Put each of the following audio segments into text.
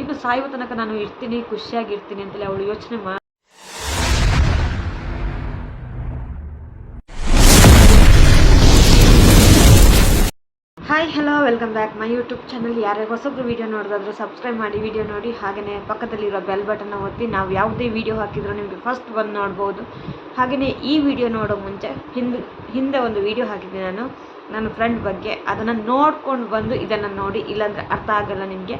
ಇನ್ನು ಸಾಯುವ ತನಕ ನಾನು ಇರ್ತೀನಿ, ಖುಷಿಯಾಗಿರ್ತೀನಿ ಅಂತೇಳಿ ಅವಳು ಯೋಚನೆ ಮಾಡಿ hi hello welcome back my YouTube channel ಯಾರ್ಯಾರು ಹೊಸಬ್ರು ವೀಡಿಯೋ ನೋಡೋದಾದ್ರು ಸಬ್ಸ್ಕ್ರೈಬ್ ಮಾಡಿ ವೀಡಿಯೋ ನೋಡಿ. ಹಾಗೆಯೇ ಪಕ್ಕದಲ್ಲಿರೋ ಬೆಲ್ ಬಟನ್ನ ಒತ್ತಿ, ನಾವು ಯಾವುದೇ ವೀಡಿಯೋ ಹಾಕಿದ್ರು ನಿಮಗೆ ಫಸ್ಟ್ ಬಂದು ನೋಡ್ಬೋದು. ಹಾಗೆಯೇ ಈ ವಿಡಿಯೋ ನೋಡೋ ಮುಂಚೆ, ಹಿಂದೆ ಹಿಂದೆ ಒಂದು ವಿಡಿಯೋ ಹಾಕಿದ್ದೆ ನಾನು. ನನ್ನ ಫ್ರೆಂಡ್ ಬಗ್ಗೆ ಅದನ್ನು ನೋಡ್ಕೊಂಡು ಬಂದು ಇದನ್ನು ನೋಡಿ, ಇಲ್ಲಾಂದರೆ ಅರ್ಥ ಆಗಲ್ಲ ನಿಮಗೆ.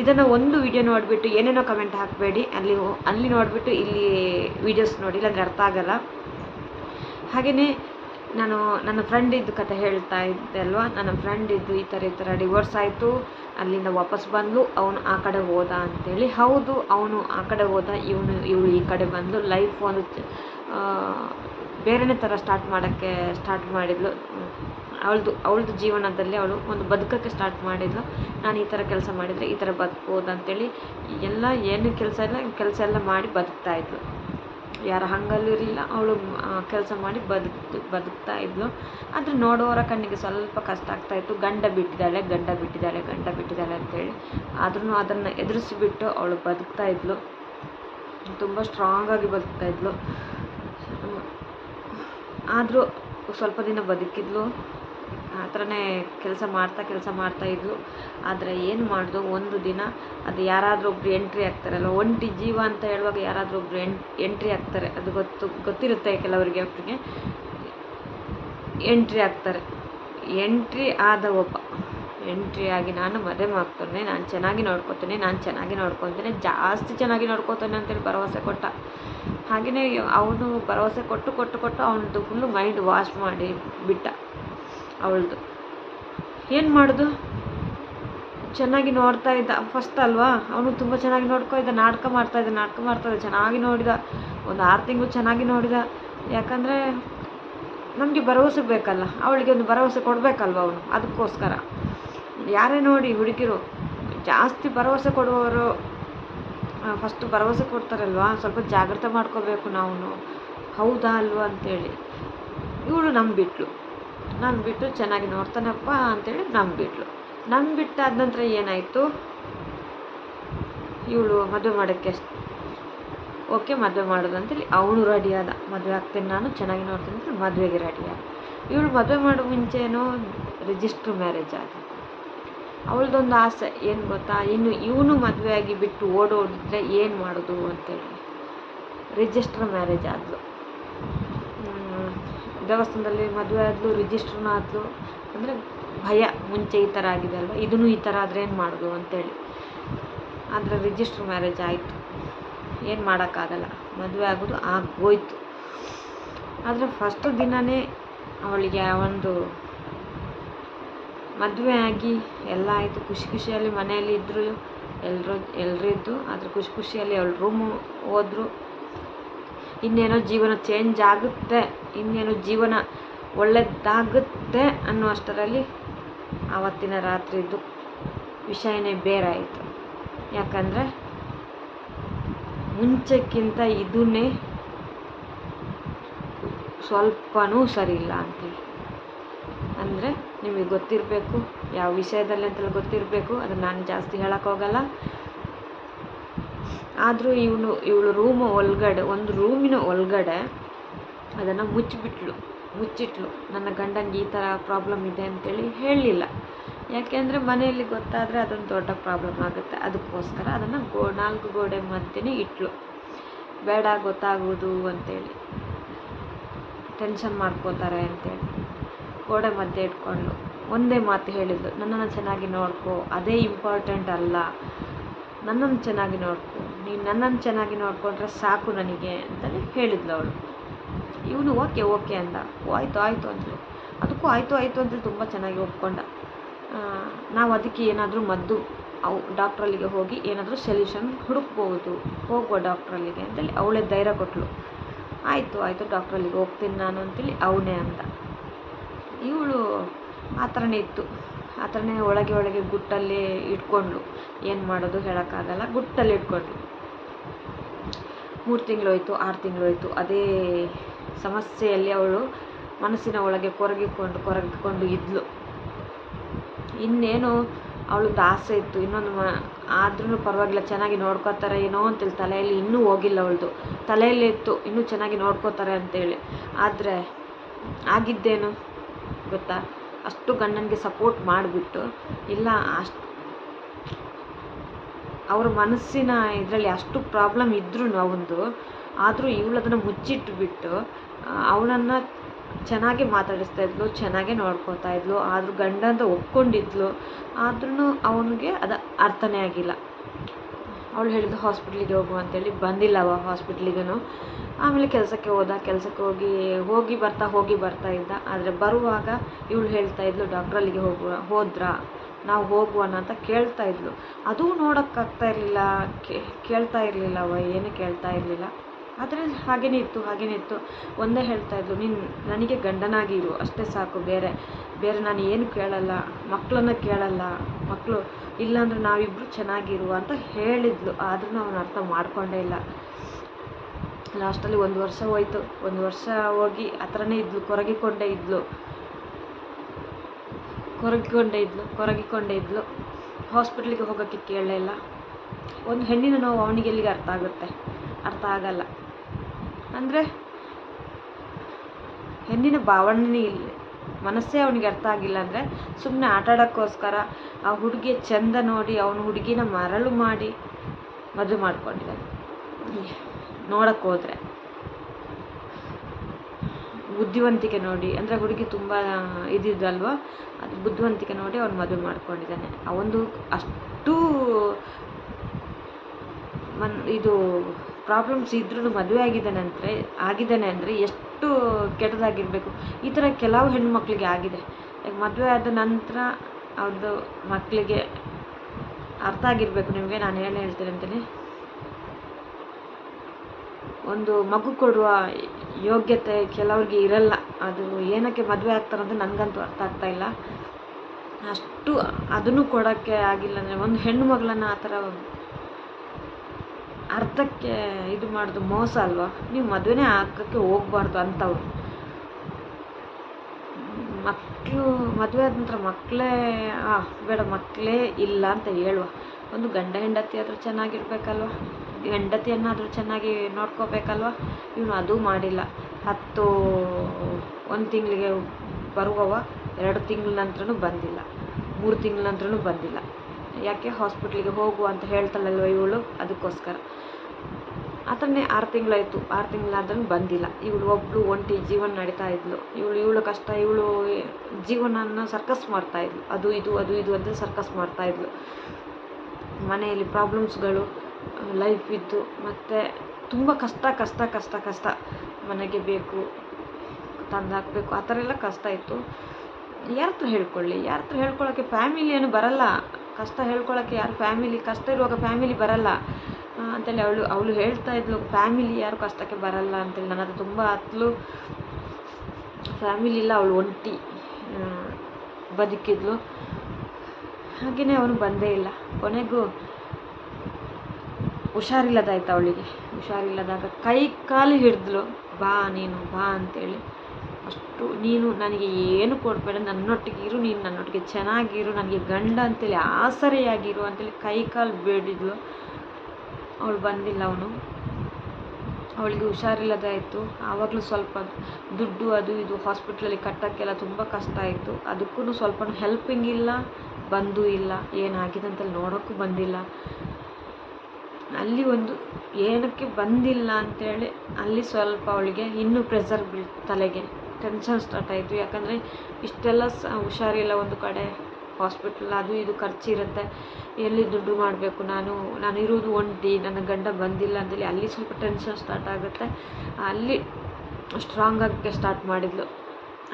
ಇದನ್ನು ಒಂದು ವಿಡಿಯೋ ನೋಡಿಬಿಟ್ಟು ಏನೇನೋ ಕಮೆಂಟ್ ಹಾಕಬೇಡಿ. ಅಲ್ಲಿ ಅಲ್ಲಿ ನೋಡಿಬಿಟ್ಟು ಇಲ್ಲಿ ವೀಡಿಯೋಸ್ ನೋಡಿ, ಇಲ್ಲಾಂದರೆ ಅರ್ಥ ಆಗಲ್ಲ. ಹಾಗೆಯೇ ನಾನು, ನನ್ನ ಫ್ರೆಂಡಿದ್ದು ಕತೆ ಹೇಳ್ತಾ ಇದ್ದೆ ಅಲ್ವಾ? ನನ್ನ ಫ್ರೆಂಡಿದ್ದು ಈ ಥರ ಈ ಥರ ಡಿವೋರ್ಸ್ ಆಯಿತು. ಅಲ್ಲಿಂದ ವಾಪಸ್ ಬಂದು ಅವನು ಆ ಕಡೆ ಹೋದ ಅಂತೇಳಿ. ಹೌದು, ಅವನು ಆ ಕಡೆ ಹೋದ, ಇವನು, ಇವಳು ಈ ಕಡೆ ಬಂದು ಲೈಫ್ ಒಂದು ಬೇರೆನೇ ಥರ ಸ್ಟಾರ್ಟ್ ಮಾಡೋಕ್ಕೆ ಸ್ಟಾರ್ಟ್ ಮಾಡಿದ್ಲು. ಅವಳದು ಅವಳದು ಜೀವನದಲ್ಲಿ ಅವಳು ಒಂದು ಬದುಕೋಕ್ಕೆ ಸ್ಟಾರ್ಟ್ ಮಾಡಿದ್ಲು. ನಾನು ಈ ಥರ ಕೆಲಸ ಮಾಡಿದರೆ ಈ ಥರ ಬದುಕ್ಬೋದು ಅಂತೇಳಿ ಎಲ್ಲ ಏನು ಕೆಲಸ ಇಲ್ಲ, ಕೆಲಸ ಎಲ್ಲ ಮಾಡಿ ಬದುಕ್ತಾ ಇದ್ಲು. ಯಾರ ಹಂಗಲ್ಲೂ ಇರಲಿಲ್ಲ, ಅವಳು ಕೆಲಸ ಮಾಡಿ ಬದುಕ್ ಬದುಕ್ತಾ ಇದ್ಲು. ಆದರೆ ನೋಡೋರ ಕಣ್ಣಿಗೆ ಸ್ವಲ್ಪ ಕಷ್ಟ ಆಗ್ತಾ ಇತ್ತು. ಗಂಡ ಬಿಟ್ಟಿದ್ದಾಳೆ ಗಂಡ ಬಿಟ್ಟಿದ್ದಾಳೆ ಗಂಡ ಬಿಟ್ಟಿದ್ದಾಳೆ ಅಂತೇಳಿ ಆದ್ರೂ ಅದನ್ನು ಎದುರಿಸಿಬಿಟ್ಟು ಅವಳು ಬದುಕ್ತಾ ಇದ್ಲು. ತುಂಬ ಸ್ಟ್ರಾಂಗಾಗಿ ಬದುಕ್ತಾ ಇದ್ಲು. ಆದರೂ ಸ್ವಲ್ಪ ದಿನ ಬದುಕಿದ್ಲು. ಆ ಥರನೇ ಕೆಲಸ ಮಾಡ್ತಾ ಕೆಲಸ ಮಾಡ್ತಾ ಇದ್ಲು. ಆದರೆ ಏನು ಮಾಡೋದು? ಒಂದು ದಿನ ಅದು ಯಾರಾದರೂ ಒಬ್ಬರು ಎಂಟ್ರಿ ಆಗ್ತಾರಲ್ಲ, ಒಂಟಿ ಜೀವ ಅಂತ ಹೇಳುವಾಗ ಯಾರಾದರೂ ಒಬ್ಬರು ಎಂಟ್ರಿ ಆಗ್ತಾರೆ. ಅದು ಗೊತ್ತು, ಗೊತ್ತಿರುತ್ತೆ ಕೆಲವರಿಗೆ ಒಬ್ಬರಿಗೆ ಎಂಟ್ರಿ ಆಗ್ತಾರೆ. ಎಂಟ್ರಿ ಆದ ಒಬ್ಬ. ಎಂಟ್ರಿ ಆಗಿ ನಾನು ಮದುವೆ ಮಾಡ್ತಾನೆ, ನಾನು ಚೆನ್ನಾಗಿ ನೋಡ್ಕೊತೀನಿ, ನಾನು ಚೆನ್ನಾಗಿ ನೋಡ್ಕೊತೇನೆ, ಜಾಸ್ತಿ ಚೆನ್ನಾಗಿ ನೋಡ್ಕೊತಾನೆ ಅಂತೇಳಿ ಭರವಸೆ ಕೊಟ್ಟ. ಹಾಗೆಯೇ ಅವನು ಭರವಸೆ ಕೊಟ್ಟು ಕೊಟ್ಟು ಕೊಟ್ಟು ಅವನದು ಫುಲ್ಲು ಮೈಂಡ್ ವಾಶ್ ಮಾಡಿ ಬಿಟ್ಟ. ಅವಳದು. ಏನು ಮಾಡೋದು? ಚೆನ್ನಾಗಿ ನೋಡ್ತಾ ಇದ್ದ. ಫಸ್ಟ್ ಅಲ್ವಾ? ಅವನು ತುಂಬ ಚೆನ್ನಾಗಿ ನೋಡ್ಕೋ ಇದ್ದ. ನಾಟಕ ಮಾಡ್ತಾ ಇದ್ದ, ನಾಟಕ ಮಾಡ್ತಾ ಇದ್ದ. ಚೆನ್ನಾಗಿ ನೋಡಿದ. ಒಂದು ಆರು ತಿಂಗಳು ಚೆನ್ನಾಗಿ ನೋಡಿದ. ಯಾಕಂದರೆ ನಮಗೆ ಭರವಸೆ ಬೇಕಲ್ಲ. ಅವಳಿಗೆ ಒಂದು ಭರವಸೆ ಕೊಡಬೇಕಲ್ವ ಅವನು? ಅದಕ್ಕೋಸ್ಕರ. ಯಾರೇ ನೋಡಿ ಹುಡುಗಿರು, ಜಾಸ್ತಿ ಭರವಸೆ ಕೊಡುವವರು ಫಸ್ಟ್ ಭರವಸೆ ಕೊಡ್ತಾರಲ್ವಾ? ಸ್ವಲ್ಪ ಜಾಗ್ರತೆ ಮಾಡ್ಕೋಬೇಕು ನಾವು ಹೌದಾ, ಅಲ್ವಾ ಅಂತೇಳಿ. ಇವಳು ನಂಬಿಟ್ಲು ನಾನು ಬಿಟ್ಟು ಚೆನ್ನಾಗಿ ನೋಡ್ತಾನಪ್ಪ ಅಂತೇಳಿ ನಂಬಿಟ್ಲು. ನಂಬಿಟ್ಟಾದ ನಂತರ ಏನಾಯಿತು? ಇವಳು ಮದುವೆ ಮಾಡೋಕ್ಕೆ ಓಕೆ, ಮದುವೆ ಮಾಡೋದು ಅಂತೇಳಿ ಅವಳು ರೆಡಿ ಆದ. ಮದುವೆ ಆಗ್ತೀನಿ ನಾನು, ಚೆನ್ನಾಗಿ ನೋಡ್ತೀನಿ ಅಂತ ಮದುವೆಗೆ ರೆಡಿ ಆದ. ಇವಳು ಮದುವೆ ಮಾಡೋ ಮುಂಚೆನೋ ರಿಜಿಸ್ಟ್ರ್ ಮ್ಯಾರೇಜ್ ಆದ. ಅವಳದೊಂದು ಆಸೆ, ಏನು ಗೊತ್ತಾ? ಇನ್ನು ಇವನು ಮದುವೆ ಆಗಿ ಬಿಟ್ಟು ಓಡೋಡಿದ್ರೆ ಏನು ಮಾಡೋದು ಅಂತೇಳಿ. ರಿಜಿಸ್ಟ್ರ್ ಮ್ಯಾರೇಜ್ ಆದಳು ದೇವಸ್ಥಾನದಲ್ಲಿ ಮದುವೆ ಆದ್ಲು ರಿಜಿಸ್ಟ್ರನ್ನ ಆದ್ಲು, ಅಂದರೆ ಭಯ ಮುಂಚೆ ಈ ಥರ ಆಗಿದೆ ಅಲ್ವಾ? ಇದೂ ಈ ಥರ ಆದರೆ ಏನು ಮಾಡೋದು ಅಂತೇಳಿ. ಆದರೆ ರಿಜಿಸ್ಟ್ರ್ ಮ್ಯಾರೇಜ್ ಆಯಿತು. ಏನು ಮಾಡೋಕ್ಕಾಗಲ್ಲ. ಮದುವೆ ಆಗೋದು ಆಗೋಯ್ತು ಆದರೆ ಫಸ್ಟ್ ದಿನವೇ ಅವಳಿಗೆ ಆ ಒಂದು ಮದುವೆ ಆಗಿ ಎಲ್ಲ ಆಯಿತು. ಖುಷಿ ಖುಷಿಯಲ್ಲಿ ಮನೆಯಲ್ಲಿ ಇದ್ದರು ಎಲ್ಲರೂ ಎಲ್ಲರೂ ಇದ್ದು, ಆದರೆ ಖುಷಿ ಖುಷಿಯಲ್ಲಿ ಅವಳು ರೂಮು ಹೋದ್ರು. ಇನ್ನೇನೋ ಜೀವನ ಚೇಂಜ್ ಆಗುತ್ತೆ, ಇನ್ನೇನೋ ಜೀವನ ಒಳ್ಳೆಯದಾಗುತ್ತೆ ಅನ್ನುವಷ್ಟರಲ್ಲಿ ಆವತ್ತಿನ ರಾತ್ರಿದು ವಿಷಯನೇ ಬೇರೆ ಆಯಿತು. ಯಾಕಂದರೆ ಮುಂಚೆಕ್ಕಿಂತ ಇದನ್ನೇ ಸ್ವಲ್ಪನೂ ಸರಿ ಇಲ್ಲ ಅಂತೇಳಿ ಅಂದರೆ ನಿಮಗೆ ಗೊತ್ತಿರಬೇಕು, ಯಾವ ವಿಷಯದಲ್ಲಿ ಅಂತೇಳಿ ಗೊತ್ತಿರಬೇಕು, ಅದನ್ನು ನಾನು ಜಾಸ್ತಿ ಹೇಳಕ್ಕೆ ಹೋಗಲ್ಲ ಆದರೂ ಇವನು, ಇವಳು ರೂಮ್ ಒಳಗಡೆ, ಒಂದು ರೂಮಿನ ಒಳಗಡೆ ಅದನ್ನು ಮುಚ್ಚಿಬಿಟ್ಳು ಮುಚ್ಚಿಟ್ಲು. ನನ್ನ ಗಂಡನಿಗೆ ಈ ಥರ ಪ್ರಾಬ್ಲಮ್ ಇದೆ ಅಂತೇಳಿ ಹೇಳಲಿಲ್ಲ ಯಾಕೆಂದರೆ ಮನೆಯಲ್ಲಿ ಗೊತ್ತಾದರೆ ಅದೊಂದು ದೊಡ್ಡ ಪ್ರಾಬ್ಲಮ್ ಆಗುತ್ತೆ. ಅದಕ್ಕೋಸ್ಕರ ಅದನ್ನು ಗೋ, ನಾಲ್ಕು ಗೋಡೆ ಮಧ್ಯೆ ಇಟ್ಲು. ಬೇಡ ಗೊತ್ತಾಗೋದು ಅಂತೇಳಿ. ಟೆನ್ಷನ್ ಮಾಡ್ಕೋತಾರೆ ಅಂತೇಳಿ. ಗೋಡೆ ಮಧ್ಯೆ ಇಟ್ಕೊಂಡು ಒಂದೇ ಮಾತು ಹೇಳಿದ್ಲು. ನನ್ನನ್ನು ಚೆನ್ನಾಗಿ ನೋಡ್ಕೋ. ಅದೇ ಇಂಪಾರ್ಟೆಂಟ್ ಅಲ್ಲ. ನನ್ನನ್ನು ಚೆನ್ನಾಗಿ ನೋಡ್ಕೊ, ನೀನು ನನ್ನನ್ನು ಚೆನ್ನಾಗಿ ನೋಡಿಕೊಂಡ್ರೆ ಸಾಕು ನನಗೆ ಅಂತಲೇ ಹೇಳಿದ್ಲು ಅವಳು. ಇವನು ಓಕೆ ಓಕೆ ಅಂದ. ಓ, ಆಯಿತು ಆಯಿತು ಅಂದರು ಅದಕ್ಕೂ ಆಯಿತು ಆಯಿತು ಅಂದರೆ ತುಂಬ ಚೆನ್ನಾಗಿ ಒಪ್ಕೊಂಡ. ನಾವು ಅದಕ್ಕೆ ಏನಾದರೂ ಮದ್ದು, ಅವು ಡಾಕ್ಟ್ರಲ್ಲಿಗೆ ಹೋಗಿ ಏನಾದರೂ ಸೊಲ್ಯೂಷನ್ ಹುಡುಕ್ಬೋದು. ಹೋಗುವ ಡಾಕ್ಟ್ರಲ್ಲಿಗೆ ಅಂತೇಳಿ ಅವಳೇ ಧೈರ್ಯ ಕೊಟ್ಟಳು ಆಯಿತು ಆಯಿತು ಡಾಕ್ಟ್ರಲ್ಲಿಗೆ ಹೋಗ್ತೀನಿ ನಾನು ಅಂತೇಳಿ ಅವನೇ ಅಂದ. ಇವಳು ಆ ಥರನೇ ಇತ್ತು. ಆ ಥರನೇ ಒಳಗೆ ಒಳಗೆ ಗುಟ್ಟಲ್ಲಿ ಇಟ್ಕೊಂಡ್ಳು ಏನು ಮಾಡೋದು ಹೇಳೋಕ್ಕಾಗಲ್ಲ, ಗುಟ್ಟಲ್ಲಿ ಇಟ್ಕೊಂಡ್ಳು ಮೂರು ತಿಂಗಳೋಯ್ತು, ಆರು ತಿಂಗಳೋಯ್ತು. ಅದೇ ಸಮಸ್ಯೆಯಲ್ಲಿ ಅವಳು ಮನಸ್ಸಿನ ಒಳಗೆ ಕೊರಗಿಕೊಂಡು ಕೊರಗಿಕೊಂಡು ಇದ್ಲು. ಇನ್ನೇನು, ಅವಳು ಆಸೆ ಇತ್ತು. ಇನ್ನೊಂದು ಮ, ಆದ್ರೂ ಪರವಾಗಿಲ್ಲ, ಚೆನ್ನಾಗಿ ನೋಡ್ಕೋತಾರೆ ಏನೋ ಅಂತೇಳಿ ತಲೆಯಲ್ಲಿ, ಇನ್ನೂ ಹೋಗಿಲ್ಲ ಅವಳದು. ತಲೆಯಲ್ಲಿ ಇತ್ತು, ಇನ್ನೂ ಚೆನ್ನಾಗಿ ನೋಡ್ಕೋತಾರೆ ಅಂತೇಳಿ. ಆದರೆ, ಆಗಿದ್ದೇನು ಗೊತ್ತಾ? ಅಷ್ಟು ಗಂಡನಿಗೆ ಸಪೋರ್ಟ್ ಮಾಡಿಬಿಟ್ಟು, ಇಲ್ಲ, ಅಷ್ಟು ಅವ್ರ ಮನಸ್ಸಿನ ಇದರಲ್ಲಿ ಅಷ್ಟು ಪ್ರಾಬ್ಲಮ್ ಇದ್ರೂ ಅವನದು. ಆದರೂ ಇವಳು ಅದನ್ನು ಮುಚ್ಚಿಟ್ಬಿಟ್ಟು ಅವನನ್ನು ಚೆನ್ನಾಗಿ ಮಾತಾಡಿಸ್ತಾ ಇದ್ಲು, ಚೆನ್ನಾಗೇ ನೋಡ್ಕೋತಾ ಇದ್ಲು, ಆದರೂ ಗಂಡ ಅಂತ ಒಪ್ಕೊಂಡಿದ್ಲು ಆದ್ರೂ ಅವನಿಗೆ ಅದು ಅರ್ಥನೇ ಆಗಿಲ್ಲ. ಅವಳು ಹೇಳಿದ್ದು ಹಾಸ್ಪಿಟ್ಲಿಗೆ ಹೋಗು ಅಂತೇಳಿ. ಬಂದಿಲ್ಲ ಅವ ಹಾಸ್ಪಿಟ್ಲಿಗೂ ಆಮೇಲೆ ಕೆಲಸಕ್ಕೆ ಹೋದ. ಕೆಲಸಕ್ಕೆ ಹೋಗಿ ಹೋಗಿ ಬರ್ತಾ ಹೋಗಿ ಬರ್ತಾ ಇದ್ದ. ಆದರೆ ಬರುವಾಗ ಇವಳು ಹೇಳ್ತಾ ಇದ್ಲು ಡಾಕ್ಟ್ರಲ್ಲಿಗೆ ಹೋಗುವ, ಹೋದ್ರಾ? ನಾವು ಹೋಗುವನ ಅಂತ ಕೇಳ್ತಾ ಇದ್ಲು. ಅದೂ ನೋಡೋಕ್ಕಾಗ್ತಾ ಇರಲಿಲ್ಲ. ಕೇಳ್ತಾ ಇರಲಿಲ್ಲ ಅವ. ಏನು ಕೇಳ್ತಾ ಇರಲಿಲ್ಲ. ಆದರೆ ಹಾಗೇನೇ ಇತ್ತು ಹಾಗೇನೇ ಇತ್ತು. ಒಂದೇ ಹೇಳ್ತಾ ಇದ್ಲು ನೀನು ನನಗೆ ಗಂಡನಾಗಿ ಇರು ಅಷ್ಟೇ ಸಾಕು, ಬೇರೆ ಬೇರೆ ನಾನು ಏನು ಕೇಳಲ್ಲ ಮಕ್ಕಳನ್ನ ಕೇಳಲ್ಲ ಮಕ್ಕಳು ಇಲ್ಲಾಂದ್ರೆ ನಾವಿಬ್ಬರು ಚೆನ್ನಾಗಿರು ಅಂತ ಹೇಳಿದ್ಲು ಆದ್ರೂ ಅವನು ಅರ್ಥ ಮಾಡಿಕೊಂಡೇ ಇಲ್ಲ. ಲಾಸ್ಟಲ್ಲಿ ಒಂದು ವರ್ಷ ಹೋಯ್ತು, ಒಂದು ವರ್ಷ ಹೋಗಿ ಆ ಥರನೇ ಇದ್ಲು, ಕೊರಗಿಕೊಂಡೇ ಇದ್ಲು. ಕೊರಗಿಕೊಂಡೇ ಇದ್ಲು ಕೊರಗಿಕೊಂಡೇ ಇದ್ಲು. ಹಾಸ್ಪಿಟ್ಲಿಗೆ ಹೋಗೋಕ್ಕೆ ಕೇಳಲೇ ಇಲ್ಲ. ಒಂದು ಹೆಣ್ಣಿನ ನೋವು ಅವನಿಗೆ ಎಲ್ಲಿಗೆ ಅರ್ಥ ಆಗುತ್ತೆ? ಅರ್ಥ ಆಗಲ್ಲ. ಅಂದರೆ ಹೆಣ್ಣಿನ ಭಾವನೆ ಇಲ್ಲ. ಮನಸ್ಸೇ ಅವನಿಗೆ ಅರ್ಥ ಆಗಿಲ್ಲ ಅಂದರೆ ಸುಮ್ಮನೆ ಆಟಾಡೋಕ್ಕೋಸ್ಕರ ಆ ಹುಡುಗಿಯ ಚಂದ ನೋಡಿ ಅವನ ಹುಡುಗಿನ ಮರಳು ಮಾಡಿ ಮದುವೆ ಮಾಡ್ಕೊಂಡಿದ್ದಾನೆ. ನೋಡಕ್ಕೆ ಹೋದರೆ. ಬುದ್ಧಿವಂತಿಕೆ ನೋಡಿ, ಅಂದರೆ ಹುಡುಗಿ ತುಂಬ ಇದಿದ್ದಲ್ವ? ಅದು ಬುದ್ಧಿವಂತಿಕೆ ನೋಡಿ ಅವ್ನು ಮದುವೆ ಮಾಡ್ಕೊಂಡಿದ್ದಾನೆ. ಒಂದು ಅಷ್ಟು ಮನ್ ಇದು ಪ್ರಾಬ್ಲಮ್ಸ್ ಇದ್ರೂ ಮದುವೆ ಆಗಿದ್ದಾನೆ ಅಂದರೆ ಆಗಿದ್ದಾನೆ ಅಂದರೆ ಎಷ್ಟು ಕೆಟ್ಟದಾಗಿರಬೇಕು. ಈ ಥರ ಕೆಲವು ಹೆಣ್ಮಕ್ಳಿಗೆ ಆಗಿದೆ. ಮದುವೆ ಆದ ನಂತರ ಅವ್ರದ್ದು ಮಕ್ಕಳಿಗೆ ಅರ್ಥ ಆಗಿರಬೇಕು. ನಿಮಗೆ ನಾನು ಏನು ಹೇಳ್ತೀನಿ ಅಂತೇಳಿ? ಒಂದು ಮಗು ಕೊಡುವ ಯೋಗ್ಯತೆ ಕೆಲವ್ರಿಗೆ ಇರಲ್ಲ. ಅದು ಏನಕ್ಕೆ ಮದುವೆ ಆಗ್ತಾರಂತ ನನಗಂತೂ ಅರ್ಥ ಆಗ್ತಾ ಇಲ್ಲ. ಅಷ್ಟು ಅದನ್ನು ಕೊಡೋಕ್ಕೆ ಆಗಿಲ್ಲ ಅಂದರೆ ಒಂದು ಹೆಣ್ಣು ಮಗಳನ್ನು ಆ ಥರ ಅರ್ಧಕ್ಕೆ ಇದು ಮಾಡೋದು ಮೋಸ ಅಲ್ವಾ? ನೀವು ಮದುವೆನೇ ಹಾಕೋಕ್ಕೆ ಹೋಗ್ಬಾರ್ದು ಅಂಥವ್ರು ಮಕ್ಕಳು ಮದುವೆ ಆದ ನಂತರ ಮಕ್ಕಳೇ ಬೇಡ, ಮಕ್ಕಳೇ ಇಲ್ಲ ಅಂತ ಹೇಳುವ. ಒಂದು ಗಂಡ ಹೆಂಡತಿ ಆದರೂ ಚೆನ್ನಾಗಿರ್ಬೇಕಲ್ವ? ಹೆಂಡತಿಯನ್ನಾದರೂ ಚೆನ್ನಾಗಿ ನೋಡ್ಕೋಬೇಕಲ್ವ? ಇವನು ಅದೂ ಮಾಡಿಲ್ಲ. ಹತ್ತು, ಒಂದು ತಿಂಗಳಿಗೆ ಬರುವವ, ಎರಡು ತಿಂಗಳ ನಂತರನೂ ಬಂದಿಲ್ಲ. ಮೂರು ತಿಂಗಳ ನಂತರನೂ ಬಂದಿಲ್ಲ. ಯಾಕೆ ಹಾಸ್ಪಿಟ್ಲಿಗೆ ಹೋಗು ಅಂತ ಹೇಳ್ತಾಳಲ್ವ ಇವಳು? ಅದಕ್ಕೋಸ್ಕರ. ಆ ಆರು ತಿಂಗಳಾಯಿತು. ಆರು ತಿಂಗಳಾದ್ರೂ ಬಂದಿಲ್ಲ. ಇವಳು ಒಬ್ಬಳು ಒಂಟಿ ಜೀವನ ನಡೀತಾ ಇದ್ಲು. ಇವಳು ಇವಳು ಕಷ್ಟ, ಇವಳು ಜೀವನನ ಸರ್ಕಸ್ ಮಾಡ್ತಾಯಿದ್ಲು ಅದು ಇದು ಅದು ಇದು ಅಂತ ಸರ್ಕಸ್ ಮಾಡ್ತಾಯಿದ್ಲು ಮನೆಯಲ್ಲಿ ಪ್ರಾಬ್ಲಮ್ಸ್ಗಳು ಲೈಫ್ ಇದ್ದು, ಮತ್ತು ತುಂಬ ಕಷ್ಟ ಕಷ್ಟ ಕಷ್ಟ ಕಷ್ಟ. ಮನೆಗೆ ಬೇಕು ತಂದು ಹಾಕಬೇಕು ಆ ಥರ ಎಲ್ಲ ಕಷ್ಟ ಇತ್ತು. ಯಾರ ಹತ್ರ ಹೇಳ್ಕೊಳ್ಳಿ? ಯಾರ ಹತ್ರ ಹೇಳ್ಕೊಳ್ಳೋಕ್ಕೆ ಫ್ಯಾಮಿಲಿ ಏನು ಬರಲ್ಲ. ಕಷ್ಟ ಹೇಳ್ಕೊಳ್ಳೋಕ್ಕೆ ಯಾರು ಫ್ಯಾಮಿಲಿ ಕಷ್ಟ ಇರುವಾಗ ಫ್ಯಾಮಿಲಿ ಬರಲ್ಲ. ಅಂತೇಳಿ ಅವಳು ಅವಳು ಹೇಳ್ತಾ ಇದ್ಲು ಫ್ಯಾಮಿಲಿ ಯಾರು ಕಷ್ಟಕ್ಕೆ ಬರಲ್ಲ ಅಂತೇಳಿ. ನನ್ನ ಹತ್ರ ತುಂಬ ಅತ್ಲು ಫ್ಯಾಮಿಲಿ ಇಲ್ಲ, ಅವಳು ಒಂಟಿ ಬದುಕಿದ್ಲು. ಹಾಗೆಯೇ ಅವನು ಬಂದೇ ಇಲ್ಲ. ಕೊನೆಗೂ ಹುಷಾರಿಲ್ಲದಾಯ್ತು ಅವಳಿಗೆ. ಹುಷಾರಿಲ್ಲದಾಗ ಕೈ ಕಾಲು ಹಿಡಿದ್ಲು, ಬಾ ನೀನು, ಬಾ ಅಂತೇಳಿ. ಅಷ್ಟು ನೀನು ನನಗೆ ಏನು ಕೊಡಬೇಡ, ನನ್ನೊಟ್ಟಿಗೆ ಇರು, ನೀನು ನನ್ನೊಟ್ಟಿಗೆ ಚೆನ್ನಾಗಿರು, ನನಗೆ ಗಂಡ ಅಂತೇಳಿ ಆಸರೆಯಾಗಿರು ಅಂತೇಳಿ ಕೈ ಕಾಲು ಬೇಡಿದ್ಲು. ಅವಳು ಬಂದಿಲ್ಲ ಅವನು. ಅವಳಿಗೆ ಹುಷಾರಿಲ್ಲದಾಯಿತು ಆವಾಗಲೂ ಸ್ವಲ್ಪ ದುಡ್ಡು ಅದು ಇದು ಹಾಸ್ಪಿಟ್ಲಲ್ಲಿ ಕಟ್ಟೋಕ್ಕೆಲ್ಲ ತುಂಬ ಕಷ್ಟ ಆಯಿತು. ಅದಕ್ಕೂ ಸ್ವಲ್ಪ ಹೆಲ್ಪಿಂಗ್ ಇಲ್ಲ, ಬಂದು ಇಲ್ಲ, ಏನಾಗಿದೆ ಅಂತೇಳಿ ನೋಡೋಕ್ಕೂ ಬಂದಿಲ್ಲ. ಅಲ್ಲಿ ಒಂದು ಏನಕ್ಕೆ ಬಂದಿಲ್ಲ ಅಂತೇಳಿ ಅಲ್ಲಿ ಸ್ವಲ್ಪ ಅವಳಿಗೆ ಇನ್ನೂ ಪ್ರೆಸರ್ ಬೀಳ್ತು ತಲೆಗೆ. ಟೆನ್ಷನ್ ಸ್ಟಾರ್ಟ್ ಆಯಿತು. ಯಾಕಂದರೆ ಇಷ್ಟೆಲ್ಲ ಸ ಹುಷಾರಿಲ್ಲ ಒಂದು ಕಡೆ ಹಾಸ್ಪಿಟ್ಲ್ ಅದು ಇದು ಖರ್ಚಿರುತ್ತೆ. ಎಲ್ಲಿ ದುಡ್ಡು ಮಾಡಬೇಕು ನಾನು? ನಾನು ಇರೋದು ಒಂಟಿ, ನನ್ನ ಗಂಡ ಬಂದಿಲ್ಲ ಅಂತೇಳಿ ಅಲ್ಲಿ ಸ್ವಲ್ಪ ಟೆನ್ಷನ್ ಸ್ಟಾರ್ಟ್ ಆಗುತ್ತೆ. ಅಲ್ಲಿ ಸ್ಟ್ರಾಂಗ್ ಆಗೋಕ್ಕೆ ಸ್ಟಾರ್ಟ್ ಮಾಡಿದ್ಲು.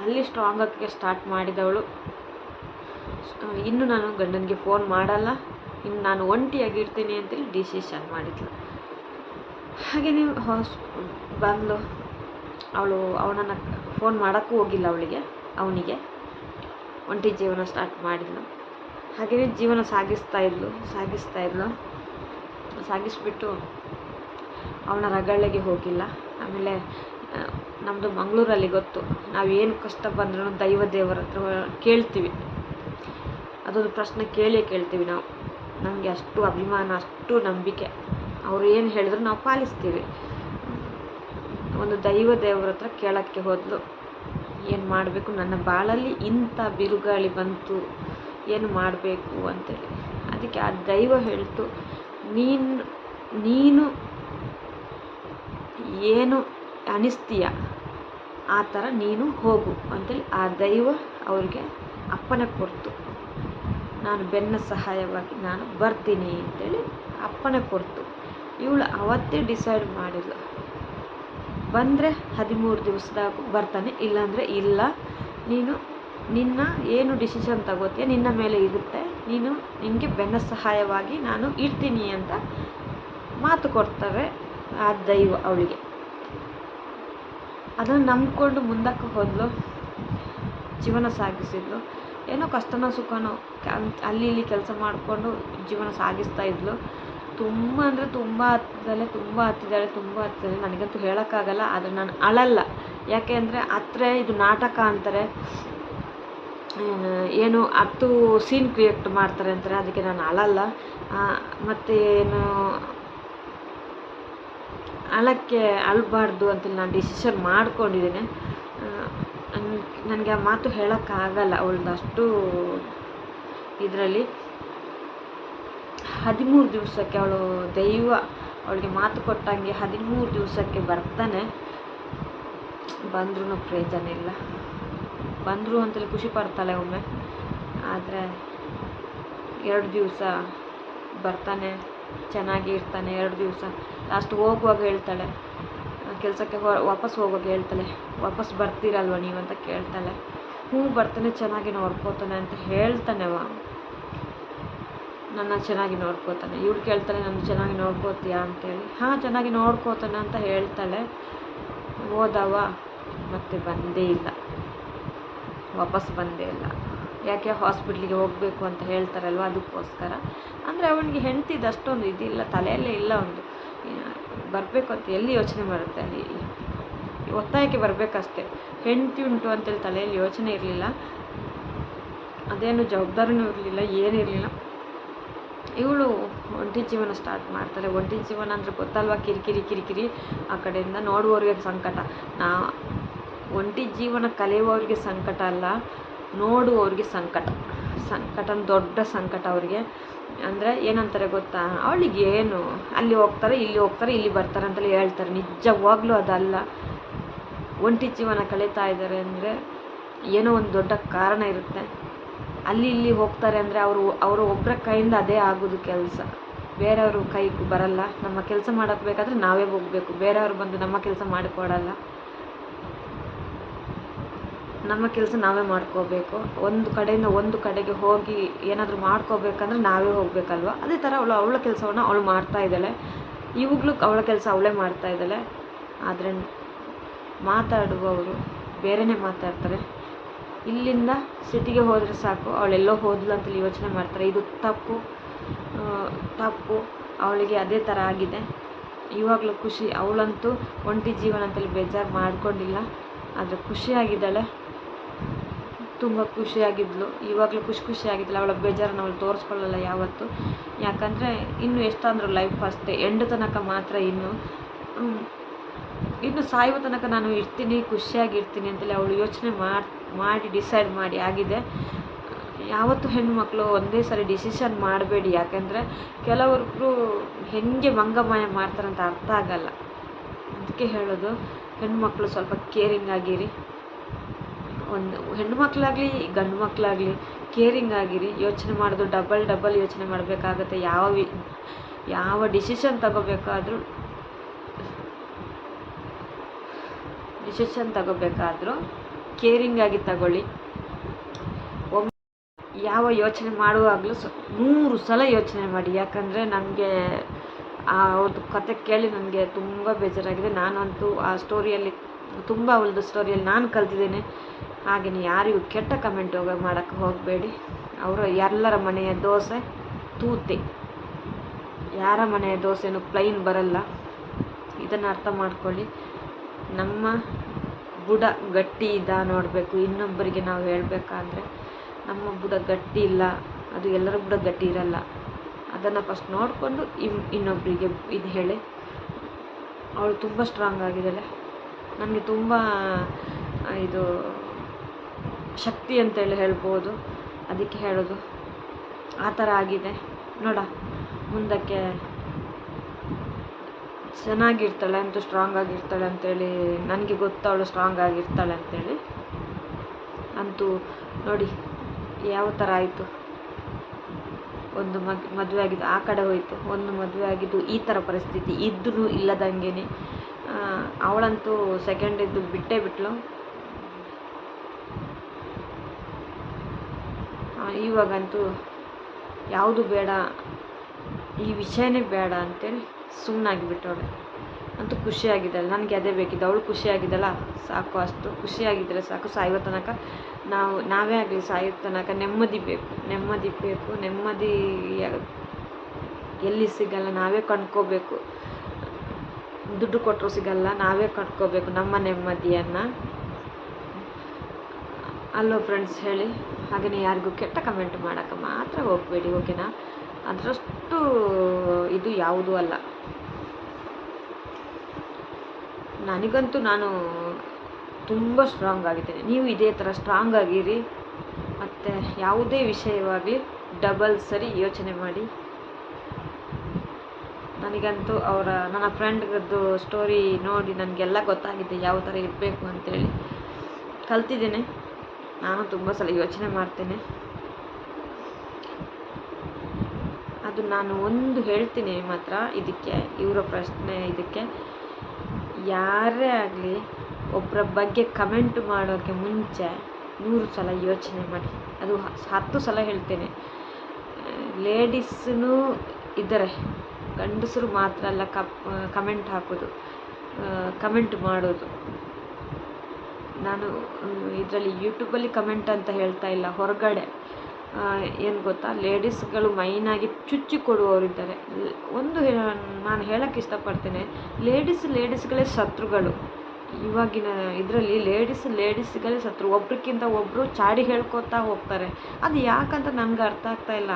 ಅಲ್ಲಿ ಸ್ಟ್ರಾಂಗ್ ಆಗೋಕ್ಕೆ ಸ್ಟಾರ್ಟ್ ಮಾಡಿದವಳು. ಇನ್ನು ನಾನು ಗಂಡನಿಗೆ ಫೋನ್ ಮಾಡಲ್ಲ. ಇನ್ನು ನಾನು ಒಂಟಿಯಾಗಿರ್ತೀನಿ ಅಂತೇಳಿ ಡಿಸಿಷನ್ ಮಾಡಿದ್ಲು. ಹಾಗೆಯೇ ಹಾಸ್ ಬಂದಳು ಅವಳು ಅವನನ್ನು ಫೋನ್ ಮಾಡೋಕ್ಕೂ ಹೋಗಿಲ್ಲ ಅವಳಿಗೆ, ಅವನಿಗೆ. ಒಂಟಿ ಜೀವನ ಸ್ಟಾರ್ಟ್ ಮಾಡಿದ್ಲು. ಹಾಗೆಯೇ ಜೀವನ ಸಾಗಿಸ್ತಾ ಇದ್ಲು ಸಾಗಿಸ್ತಾ ಇದ್ಲು. ಸಾಗಿಸ್ಬಿಟ್ಟು ಅವನ ರಗಳೆಗೆ ಹೋಗಿಲ್ಲ. ಆಮೇಲೆ ನಮ್ಮದು ಮಂಗಳೂರಲ್ಲಿ ಗೊತ್ತು. ನಾವು ಏನು ಕಷ್ಟ ಬಂದ್ರೂ ದೈವ ದೇವರ ಹತ್ರ ಕೇಳ್ತೀವಿ. ಅದೊಂದು ಪ್ರಶ್ನೆ ಕೇಳಿಯೇ ಕೇಳ್ತೀವಿ ನಾವು. ನಮಗೆ ಅಷ್ಟು ಅಭಿಮಾನ, ಅಷ್ಟು ನಂಬಿಕೆ. ಅವ್ರು ಏನು ಹೇಳಿದ್ರು ನಾವು ಪಾಲಿಸ್ತೀವಿ. ಒಂದು ದೈವ ದೇವ್ರ ಹತ್ರ ಕೇಳೋಕ್ಕೆ ಹೋದಳು ಏನು ಮಾಡಬೇಕು? ನನ್ನ ಬಾಳಲ್ಲಿ ಇಂಥ ಬಿರುಗಾಳಿ ಬಂತು. ಏನು ಮಾಡಬೇಕು ಅಂತೇಳಿ. ಅದಕ್ಕೆ ಆ ದೈವ ಹೇಳ್ತು, ನೀನು ನೀನು ಏನು ಅನಿಸ್ತೀಯ? ಆ ಥರ ನೀನು ಹೋಗು ಅಂತೇಳಿ ಆ ದೈವ ಅವ್ರಿಗೆ ಅಪ್ಪನೆ ಕೊಡ್ತು. ನಾನು ಬೆನ್ನ ಸಹಾಯವಾಗಿ ನಾನು ಬರ್ತೀನಿ ಅಂತೇಳಿ ಅಪ್ಪನೆ ಕೊಡ್ತು. ಇವಳು ಅವತ್ತೇ ಡಿಸೈಡ್ ಮಾಡಿದ್ಲು. ಬಂದರೆ ಹದಿಮೂರು ದಿವಸದಾಗ ಬರ್ತಾನೆ, ಇಲ್ಲಾಂದರೆ ಇಲ್ಲ. ನೀನು ನಿನ್ನ ಏನು ಡಿಸಿಷನ್ ತಗೋತೀಯ, ನಿನ್ನ ಮೇಲೆ ಇರುತ್ತೆ. ನೀನು ನಿನಗೆ ಬೆನ್ನ ಸಹಾಯವಾಗಿ ನಾನು ಇರ್ತೀನಿ ಅಂತ ಮಾತು ಕೊಡ್ತಾರೆ ಆ ದೈವ ಅವಳಿಗೆ. ಅದನ್ನು ನಂಬಿಕೊಂಡು ಮುಂದಕ್ಕೆ ಹೋದಲು, ಜೀವನ ಸಾಗಿಸಿದ್ಲು. ಏನೋ ಕಷ್ಟನೋ ಸುಖನೋ ಅಲ್ಲಿ ಇಲ್ಲಿ ಕೆಲಸ ಮಾಡಿಕೊಂಡು ಜೀವನ ಸಾಗಿಸ್ತಾ ಇದ್ಲು. ತುಂಬ ಅಂದರೆ ತುಂಬ ಹತ್ತಿದ್ದಾಳೆ ತುಂಬ ಹತ್ತಿದ್ದಾಳೆ ತುಂಬ ಹತ್ತಿದ್ದಾಳೆ ನನಗಂತೂ ಹೇಳೋಕ್ಕಾಗಲ್ಲ, ಆದರೆ ನಾನು ಅಳಲ್ಲ. ಯಾಕೆ ಅಂದರೆ ಹತ್ರ ಇದು ನಾಟಕ ಅಂತಾರೆ. ಏನು ಹತ್ತು ಸೀನ್ ಕ್ರಿಯೇಟ್ ಮಾಡ್ತಾರೆ ಅಂತಾರೆ, ಅದಕ್ಕೆ ನಾನು ಅಳಲ್ಲ. ಮತ್ತು ಏನು, ಅಳಕ್ಕೆ ಅಳಬಾರ್ದು ಅಂತೇಳಿ ನಾನು ಡಿಸಿಷನ್ ಮಾಡ್ಕೊಂಡಿದ್ದೀನಿ. ನನಗೆ ಆ ಮಾತು ಹೇಳೋಕ್ಕಾಗಲ್ಲ ಅವಳದ್ದು ಅಷ್ಟು ಇದರಲ್ಲಿ. ಹದಿಮೂರು ದಿವಸಕ್ಕೆ ಅವಳು ದೈವ, ಅವಳಿಗೆ ಮಾತು ಕೊಟ್ಟಂಗೆ ಹದಿಮೂರು ದಿವಸಕ್ಕೆ ಬರ್ತಾನೆ. ಬಂದ್ರೂ ಪ್ರಯೋಜನ ಇಲ್ಲ. ಬಂದರು ಅಂತಲೇ ಖುಷಿ ಪಡ್ತಾಳೆ ಒಮ್ಮೆ. ಆದರೆ ಎರಡು ದಿವಸ ಬರ್ತಾನೆ, ಚೆನ್ನಾಗಿ ಇರ್ತಾನೆ, ಎರಡು ದಿವಸ. ಲಾಸ್ಟ್ ಹೋಗುವಾಗ ಹೇಳ್ತಾಳೆ. ಕೆಲಸಕ್ಕೆ ಹೊ, ವಾಪಸ್ ಹೋಗುವಾಗ ಹೇಳ್ತಾಳೆ. ವಾಪಸ್ ಬರ್ತೀರಲ್ವ ನೀವು? ಅಂತ ಕೇಳ್ತಾಳೆ. ಹ್ಞೂ, ಬರ್ತಾನೆ, ಚೆನ್ನಾಗಿ ನೋಡ್ಕೋತಾನೆ ಅಂತ ಹೇಳ್ತಾನೆ ಅವ. ನನ್ನ ಚೆನ್ನಾಗಿ ನೋಡ್ಕೋತಾನೆ. ಇವಳು ಕೇಳ್ತಾಳೆ ನನ್ನ ಚೆನ್ನಾಗಿ ನೋಡ್ಕೋತೀಯಾ? ಅಂತೇಳಿ. ಹಾಂ, ಚೆನ್ನಾಗಿ ನೋಡ್ಕೋತಾನೆ ಅಂತ ಹೇಳ್ತಾಳೆ. ಹೋದವ, ಮತ್ತೆ ಬಂದೇ ಇಲ್ಲ. ವಾಪಸ್ ಬಂದೇ ಇಲ್ಲ. ಯಾಕೆ ಹಾಸ್ಪಿಟ್ಲಿಗೆ ಹೋಗಬೇಕು ಅಂತ ಹೇಳ್ತಾರಲ್ವ ಅದಕ್ಕೋಸ್ಕರ? ಅಂದರೆ ಅವನಿಗೆ ಹೆಂಡ್ತಿದ್ದು ಅಷ್ಟೊಂದು ಇದಿಲ್ಲ, ತಲೆಯಲ್ಲೇ ಇಲ್ಲ ಒಂದು ಬರಬೇಕು ಅಂತ ಎಲ್ಲಿ ಯೋಚನೆ ಬರುತ್ತೆ ಒತ್ತಾಯಕ್ಕೆ ಬರಬೇಕಷ್ಟೆ. ಹೆಂಡ್ತಿ ಉಂಟು ಅಂತೇಳಿ ತಲೆಯಲ್ಲಿ ಯೋಚನೆ ಇರಲಿಲ್ಲ. ಅದೇನು ಜವಾಬ್ದಾರಿನೂ ಇರಲಿಲ್ಲ, ಏನಿರಲಿಲ್ಲ. ಇವಳು ಒಂಟಿ ಜೀವನ ಸ್ಟಾರ್ಟ್ ಮಾಡ್ತಾರೆ. ಒಂಟಿ ಜೀವನ ಅಂದರೆ ಗೊತ್ತಲ್ವ? ಕಿರಿಕಿರಿ ಕಿರಿಕಿರಿ ಆ ಕಡೆಯಿಂದ ನೋಡುವವರಿಗೆ ಸಂಕಟ. ನಾ ಒಂಟಿ ಜೀವನ ಕಲಿಯುವವ್ರಿಗೆ ಸಂಕಟ ಅಲ್ಲ, ನೋಡುವವ್ರಿಗೆ ಸಂಕಟ. ಸಂಕಟ ದೊಡ್ಡ ಸಂಕಟ ಅವರಿಗೆ. ಅಂದರೆ ಏನಂತಾರೆ ಗೊತ್ತಾ? ಅವಳಿಗೆ ಏನು? ಅಲ್ಲಿ ಹೋಗ್ತಾರೆ, ಇಲ್ಲಿ ಹೋಗ್ತಾರೆ, ಇಲ್ಲಿ ಬರ್ತಾರೆ ಅಂತಲೇ ಹೇಳ್ತಾರೆ. ನಿಜವಾಗ್ಲೂ ಅದಲ್ಲ. ಒಂಟಿ ಜೀವನ ಕಳೀತಾ ಇದ್ದಾರೆ ಅಂದರೆ ಏನೋ ಒಂದು ದೊಡ್ಡ ಕಾರಣ ಇರುತ್ತೆ. ಅಲ್ಲಿ ಇಲ್ಲಿ ಹೋಗ್ತಾರೆ ಅಂದರೆ ಅವರು ಅವರು ಒಬ್ಬರ ಕೈಯಿಂದ ಅದೇ ಆಗೋದು ಕೆಲಸ. ಬೇರೆಯವರು ಕೈ ಬರಲ್ಲ. ನಮ್ಮ ಕೆಲಸ ಮಾಡೋಕ್ಕೆ ಬೇಕಾದರೆ ನಾವೇ ಹೋಗಬೇಕು. ಬೇರೆಯವರು ಬಂದು ನಮ್ಮ ಕೆಲಸ ಮಾಡಿಕೊಡಲ್ಲ. ನಮ್ಮ ಕೆಲಸ ನಾವೇ ಮಾಡ್ಕೋಬೇಕು. ಒಂದು ಕಡೆಯಿಂದ ಒಂದು ಕಡೆಗೆ ಹೋಗಿ ಏನಾದರೂ ಮಾಡ್ಕೋಬೇಕಂದ್ರೆ ನಾವೇ ಹೋಗಬೇಕಲ್ವ? ಅದೇ ಥರ ಅವಳು ಅವಳ ಕೆಲಸವನ್ನು ಅವಳು ಮಾಡ್ತಾ ಇದ್ದಾಳೆ. ಇವಾಗಲೂ ಅವಳ ಕೆಲಸ ಅವಳೇ ಮಾಡ್ತಾ ಇದ್ದಾಳೆ. ಆದರೆ ಮಾತಾಡುವವರು ಬೇರೆಯೇ ಮಾತಾಡ್ತಾರೆ. ಇಲ್ಲಿಂದ ಸಿಟಿಗೆ ಹೋದರೆ ಸಾಕು. ಅವಳೆಲ್ಲೋ ಹೋದ್ಲು ಅಂತ ಯೋಚನೆ ಮಾಡ್ತಾರೆ. ಇದು ತಪ್ಪು. ತಪ್ಪು. ಅವಳಿಗೆ ಅದೇ ಥರ ಆಗಿದೆ. ಇವಾಗಲೂ ಖುಷಿ. ಅವಳಂತೂ ಒಂಟಿ ಜೀವನ ಅಂತೇಳಿ ಬೇಜಾರು ಮಾಡ್ಕೊಂಡಿಲ್ಲ. ಆದರೆ ಖುಷಿಯಾಗಿದ್ದಾಳೆ. ತುಂಬ ಖುಷಿಯಾಗಿದ್ಲು. ಇವಾಗಲೂ ಖುಷಿ ಖುಷಿಯಾಗಿದ್ದಳು. ಅವಳ ಬೇಜಾರನ್ನು ಅವಳು ತೋರಿಸ್ಕೊಳ್ಳಲ್ಲ ಯಾವತ್ತೂ. ಯಾಕಂದರೆ ಇನ್ನು ಎಷ್ಟಾದರೂ ಲೈಫ್ ಅಷ್ಟೇ ಎಂಡ್ ತನಕ ಮಾತ್ರ ಇನ್ನು. ಇನ್ನು ಸಾಯುವ ತನಕ ನಾನು ಇರ್ತೀನಿ ಖುಷಿಯಾಗಿರ್ತೀನಿ ಅಂತೇಳಿ ಅವಳು ಯೋಚನೆ ಮಾಡಿ ಮಾಡಿ ಡಿಸೈಡ್ ಮಾಡಿ ಆಗಿದೆ. ಯಾವತ್ತು ಹೆಣ್ಣುಮಕ್ಕಳು ಒಂದೇ ಸರಿ ಡಿಸಿಷನ್ ಮಾಡಬೇಡಿ. ಯಾಕೆಂದರೆ ಕೆಲವರು ಹೇಗೆ ಮಾಡ್ತಾರೆ ಮಾಡ್ತಾರಂತ ಅರ್ಥ ಆಗಲ್ಲ. ಅದಕ್ಕೆ ಹೇಳೋದು ಹೆಣ್ಮಕ್ಳು ಸ್ವಲ್ಪ ಕೇರಿಂಗ್ ಆಗಿರಿ. ಒಂದು ಹೆಣ್ಣು ಮಕ್ಕಳಾಗಲಿ ಗಂಡು ಮಕ್ಕಳಾಗಲಿ ಕೇರಿಂಗ್ ಆಗಿರಿ. ಯೋಚನೆ ಮಾಡೋದು ಡಬಲ್ ಡಬಲ್ ಯೋಚನೆ ಮಾಡಬೇಕಾಗತ್ತೆ. ಯಾವ ಯಾವ ಡಿಸಿಷನ್ ತಗೋಬೇಕಾದ್ರೂ ಡಿಸಿಷನ್ ತಗೋಬೇಕಾದ್ರೂ ಕೇರಿಂಗಾಗಿ ತಗೊಳ್ಳಿ. ಒಮ್ಮೆ ಯಾವ ಯೋಚನೆ ಮಾಡುವಾಗಲೂ ಸ, ಮೂರು ಸಲ ಯೋಚನೆ ಮಾಡಿ. ಯಾಕಂದರೆ ನನಗೆ ಆ ಅವ್ರದ್ದು ಕತೆ ಕೇಳಿ ನನಗೆ ತುಂಬ ಬೇಜಾರಾಗಿದೆ. ನಾನಂತೂ ಆ ಸ್ಟೋರಿಯಲ್ಲಿ ತುಂಬ ಅವಳದ್ದು ಸ್ಟೋರಿಯಲ್ಲಿ ನಾನು ಕಲ್ತಿದ್ದೇನೆ. ಹಾಗೆಯೇ ಯಾರಿಗೂ ಕೆಟ್ಟ ಕಮೆಂಟ್ ಹೋಗ ಮಾಡೋಕ್ಕೆ ಹೋಗಬೇಡಿ. ಅವರು ಎಲ್ಲರ ಮನೆಯ ದೋಸೆ ತೂತೆ. ಯಾರ ಮನೆಯ ದೋಸೆನೂ ಪ್ಲೈನ್ ಬರಲ್ಲ. ಇದನ್ನು ಅರ್ಥ ಮಾಡ್ಕೊಳ್ಳಿ. ನಮ್ಮ ಬುಡ ಗಟ್ಟಿ ಇದ್ದ ನೋಡಬೇಕು. ಇನ್ನೊಬ್ಬರಿಗೆ ನಾವು ಹೇಳಬೇಕಾದ್ರೆ, ನಮ್ಮ ಬುಡ ಗಟ್ಟಿ ಇಲ್ಲ, ಅದು ಎಲ್ಲರ ಬುಡ ಗಟ್ಟಿ ಇರಲ್ಲ. ಅದನ್ನು ಫಸ್ಟ್ ನೋಡಿಕೊಂಡು ಇನ್ ಇನ್ನೊಬ್ಬರಿಗೆ ಇದು ಹೇಳಿ. ಅವಳು ತುಂಬ ಸ್ಟ್ರಾಂಗ್ ಆಗಿದ್ದಾಳೆ. ನನಗೆ ತುಂಬ ಇದು ಶಕ್ತಿ ಅಂತೇಳಿ ಹೇಳ್ಬೋದು. ಅದಕ್ಕೆ ಹೇಳೋದು, ಆ ಥರ ಆಗಿದೆ. ನೋಡ, ಮುಂದಕ್ಕೆ ಚೆನ್ನಾಗಿರ್ತಾಳೆ ಅಂತೂ ಸ್ಟ್ರಾಂಗ್ ಆಗಿರ್ತಾಳೆ ಅಂತೇಳಿ, ನನಗೆ ಗೊತ್ತು ಅವಳು ಸ್ಟ್ರಾಂಗ್ ಆಗಿರ್ತಾಳೆ ಅಂತೇಳಿ. ಅಂತೂ ನೋಡಿ ಯಾವ ಥರ ಆಯಿತು. ಒಂದು ಮಗ್, ಮದುವೆ ಆಗಿದ್ದು, ಆ ಕಡೆ ಹೋಯಿತು. ಒಂದು ಮದುವೆ ಆಗಿದ್ದು ಈ ಥರ ಪರಿಸ್ಥಿತಿ ಇದ್ದರೂ ಇಲ್ಲದಂಗೆ ಅವಳಂತೂ ಸೆಕೆಂಡ್ ಇದ್ದು ಬಿಟ್ಟೇ ಬಿಟ್ಲು. ಇವಾಗಂತೂ ಯಾವುದು ಬೇಡ, ಈ ವಿಷಯನೇ ಬೇಡ ಅಂತೇಳಿ ಸುಮ್ಮನಾಗಿಬಿಟ್ಟವಳೆ ಅಂತೂ ಖುಷಿಯಾಗಿದ್ದಾಳೆ. ನನಗೆ ಅದೇ ಬೇಕಿದ್ದು ಅವಳು ಖುಷಿಯಾಗಿದ್ದಲ್ಲ ಸಾಕು, ಅಷ್ಟು ಖುಷಿಯಾಗಿದ್ದರೆ ಸಾಕು. ಸಾಯುವ ತನಕ ನಾವು, ನಾವೇ ಆಗಲಿ ಸಾಯೋ ತನಕ ನೆಮ್ಮದಿ ಬೇಕು. ನೆಮ್ಮದಿ ಬೇಕು. ನೆಮ್ಮದಿ ಎಲ್ಲಿ ಸಿಗಲ್ಲ. ನಾವೇ ಕಂಡ್ಕೋಬೇಕು. ದುಡ್ಡು ಕೊಟ್ಟರು ಸಿಗಲ್ಲ. ನಾವೇ ಕಂಡ್ಕೋಬೇಕು ನಮ್ಮ ನೆಮ್ಮದಿಯನ್ನು. ಅಲ್ಲೋ ಫ್ರೆಂಡ್ಸ್ ಹೇಳಿ. ಹಾಗೆಯೇ ಯಾರಿಗೂ ಕೆಟ್ಟ ಕಮೆಂಟ್ ಮಾಡೋಕ್ಕೆ ಮಾತ್ರ ಹೋಗಬೇಡಿ. ಓಕೆನಾ ಅದರಷ್ಟು ಇದು ಯಾವುದೂ ಅಲ್ಲ. ನನಗಂತೂ ನಾನು ತುಂಬ ಸ್ಟ್ರಾಂಗ್ ಆಗಿದ್ದೇನೆ. ನೀವು ಇದೇ ಥರ ಸ್ಟ್ರಾಂಗ್ ಆಗಿರಿ. ಮತ್ತು ಯಾವುದೇ ವಿಷಯವಾಗಲಿ ಡಬಲ್ ಸರಿ ಯೋಚನೆ ಮಾಡಿ. ನನಗಂತೂ ಅವರ, ನನ್ನ ಫ್ರೆಂಡ್ಗದ್ದು ಸ್ಟೋರಿ ನೋಡಿ ನನಗೆಲ್ಲ ಗೊತ್ತಾಗಿದೆ ಯಾವ ಥರ ಇರಬೇಕು ಅಂತೇಳಿ. ಕಲ್ತಿದ್ದೇನೆ. ನಾನು ತುಂಬ ಸಲ ಯೋಚನೆ ಮಾಡ್ತೇನೆ. ಅದು ನಾನು ಒಂದು ಹೇಳ್ತೀನಿ ಮಾತ್ರ ಇದಕ್ಕೆ, ಇವರ ಪ್ರಶ್ನೆ ಇದಕ್ಕೆ. ಯಾರೇ ಆಗಲಿ ಒಬ್ಬರ ಬಗ್ಗೆ ಕಮೆಂಟ್ ಮಾಡೋಕ್ಕೆ ಮುಂಚೆ ನೂರು ಸಲ ಯೋಚನೆ ಮಾಡಿ. ಅದು ಹತ್ತು ಸಲ ಹೇಳ್ತೇನೆ. ಲೇಡೀಸ್ನೂ ಇದ್ದಾರೆ. ಗಂಡಸರು ಮಾತ್ರ ಅಲ್ಲ, ಕಪ್ ಕಮೆಂಟ್ ಹಾಕೋದು ಕಮೆಂಟ್ ಮಾಡೋದು. ನಾನು, ಇದರಲ್ಲಿ ಯೂಟ್ಯೂಬಲ್ಲಿ ಕಮೆಂಟ್ ಅಂತ ಹೇಳ್ತಾ ಇಲ್ಲ, ಹೊರಗಡೆ. ಏನು ಗೊತ್ತಾ? ಲೇಡೀಸ್ಗಳು ಮೈನಾಗಿ ಚುಚ್ಚಿ ಕೊಡುವವರಿದ್ದಾರೆ ಒಂದು ನಾನು ಹೇಳಕ್ಕೆ ಇಷ್ಟಪಡ್ತೇನೆ, ಲೇಡೀಸ್ ಲೇಡೀಸ್ಗಳೇ ಶತ್ರುಗಳು. ಇವಾಗಿನ ಇದರಲ್ಲಿ ಲೇಡೀಸ್ ಲೇಡೀಸ್ಗಳೇ ಶತ್ರು. ಒಬ್ರಿಗಿಂತ ಒಬ್ಬರು ಚಾಡಿ ಹೇಳ್ಕೊತಾ ಹೋಗ್ತಾರೆ. ಅದು ಯಾಕಂತ ನನಗೆ ಅರ್ಥ ಆಗ್ತಾ ಇಲ್ಲ.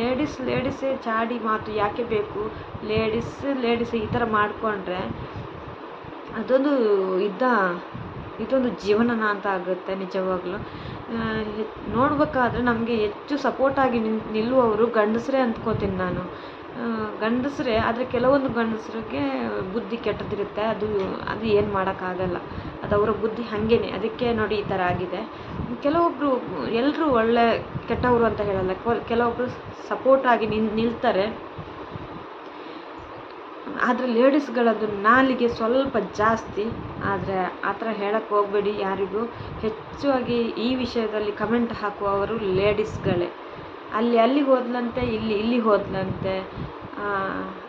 ಲೇಡೀಸ್ ಲೇಡೀಸೇ ಚಾಡಿ ಮಾತು ಯಾಕೆ ಬೇಕು? ಲೇಡೀಸ್ ಲೇಡೀಸ್ ಈ ಥರ ಮಾಡಿಕೊಂಡ್ರೆ ಅದೊಂದು ಇದ್ದ, ಇದೊಂದು ಜೀವನನ ಅಂತ ಆಗುತ್ತೆ ನಿಜವಾಗ್ಲೂ. ನೋಡ್ಬೇಕಾದ್ರೆ ನಮಗೆ ಹೆಚ್ಚು ಸಪೋರ್ಟಾಗಿ ನಿನ್, ನಿಲ್ಲುವವರು ಗಂಡಸರೇ ಅಂದ್ಕೋತೀನಿ ನಾನು. ಗಂಡಸರೇ, ಆದರೆ ಕೆಲವೊಂದು ಗಂಡಸರಿಗೆ ಬುದ್ಧಿ ಕೆಟ್ಟದಿರುತ್ತೆ. ಅದು ಅದು ಏನು ಮಾಡೋಕ್ಕಾಗಲ್ಲ. ಅದು ಅವರ ಬುದ್ಧಿ ಹಾಗೇನೆ. ಅದಕ್ಕೆ ನೋಡಿ ಈ ಥರ ಆಗಿದೆ. ಕೆಲವೊಬ್ಬರು ಎಲ್ಲರೂ ಒಳ್ಳೆ ಕೆಟ್ಟವರು ಅಂತ ಹೇಳಲ್ಲ. ಕೆಲ- ಕೆಲವೊಬ್ಬರು ಸಪೋರ್ಟಾಗಿ ನಿನ್, ನಿಲ್ತಾರೆ. ಆದರೆ ಲೇಡೀಸ್ಗಳದ್ದು ನಾಲಿಗೆ ಸ್ವಲ್ಪ ಜಾಸ್ತಿ. ಆದರೆ ಆ ಥರ ಹೇಳಕ್ಕೆ ಹೋಗಬೇಡಿ ಯಾರಿಗೂ. ಹೆಚ್ಚಾಗಿ ಈ ವಿಷಯದಲ್ಲಿ ಕಮೆಂಟ್ ಹಾಕುವವರು ಲೇಡೀಸ್ಗಳೇ ಅಲ್ಲಿ ಅಲ್ಲಿಗೆ ಹೋದ್ಲಂತೆ, ಇಲ್ಲಿ ಇಲ್ಲಿಗೆ ಹೋದ್ಲಂತೆ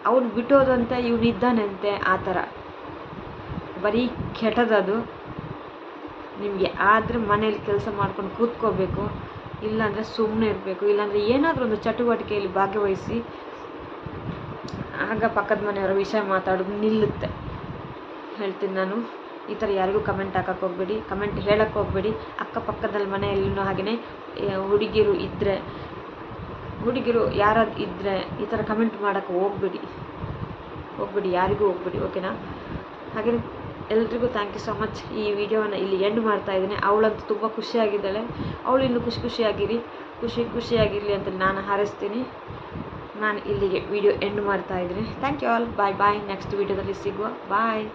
ಅವ್ನು ಬಿಟ್ಟೋದಂತೆ, ಇವನು ಇದ್ದಾನಂತೆ, ಆ ಥರ. ಬರೀ ಕೆಟ್ಟದದು. ನಿಮಗೆ ಆದರೆ ಮನೇಲಿ ಕೆಲಸ ಮಾಡ್ಕೊಂಡು ಕೂತ್ಕೋಬೇಕು. ಇಲ್ಲಾಂದರೆ ಸುಮ್ಮನೆ ಇರಬೇಕು. ಇಲ್ಲಾಂದರೆ ಏನಾದರೂ ಒಂದು ಚಟುವಟಿಕೆಯಲ್ಲಿ ಭಾಗವಹಿಸಿ ಆಗ ಪಕ್ಕದ ಮನೆಯವರ ವಿಷಯ ಮಾತಾಡೋದು ನಿಲ್ಲುತ್ತೆ. ಹೇಳ್ತೀನಿ ನಾನು. ಈ ಥರ ಯಾರಿಗೂ ಕಮೆಂಟ್ ಹಾಕಕ್ಕೆ ಹೋಗಬೇಡಿ. ಕಮೆಂಟ್ ಹೇಳಕ್ಕೆ ಹೋಗಬೇಡಿ. ಅಕ್ಕಪಕ್ಕದಲ್ಲಿ ಮನೆಯಲ್ಲೂ ಹಾಗೆಯೇ ಹುಡುಗಿರು ಇದ್ದರೆ ಹುಡುಗಿರು ಯಾರಾದ್ರು ಇದ್ದರೆ ಈ ಥರ ಕಮೆಂಟ್ ಮಾಡೋಕ್ಕೆ ಹೋಗಬೇಡಿ. ಹೋಗಬೇಡಿ, ಯಾರಿಗೂ ಹೋಗಬೇಡಿ ಓಕೆನಾ ಹಾಗೆಯೇ ಎಲ್ರಿಗೂ ಥ್ಯಾಂಕ್ ಯು ಸೊ ಮಚ್ ಈ ವಿಡಿಯೋವನ್ನು ಇಲ್ಲಿ ಎಂಡ್ ಮಾಡ್ತಾ ಇದ್ದೀನಿ. ಅವಳಂತೂ ತುಂಬ ಖುಷಿಯಾಗಿದ್ದಾಳೆ. ಅವಳು ಇನ್ನೂ ಖುಷಿ ಖುಷಿಯಾಗಿರಿ. ಖುಷಿ ಖುಷಿಯಾಗಿರಲಿ ಅಂತ ನಾನು ಹಾರೈಸ್ತೀನಿ. ನಾನು ಇಲ್ಲಿಗೆ ವಿಡಿಯೋ ಎಂಡ್ ಮಾಡ್ತಾ ಇದ್ದೀನಿ. Thank you all bye bye next ವಿಡಿಯೋದಲ್ಲಿ ಸಿಗುವ. ಬಾಯ್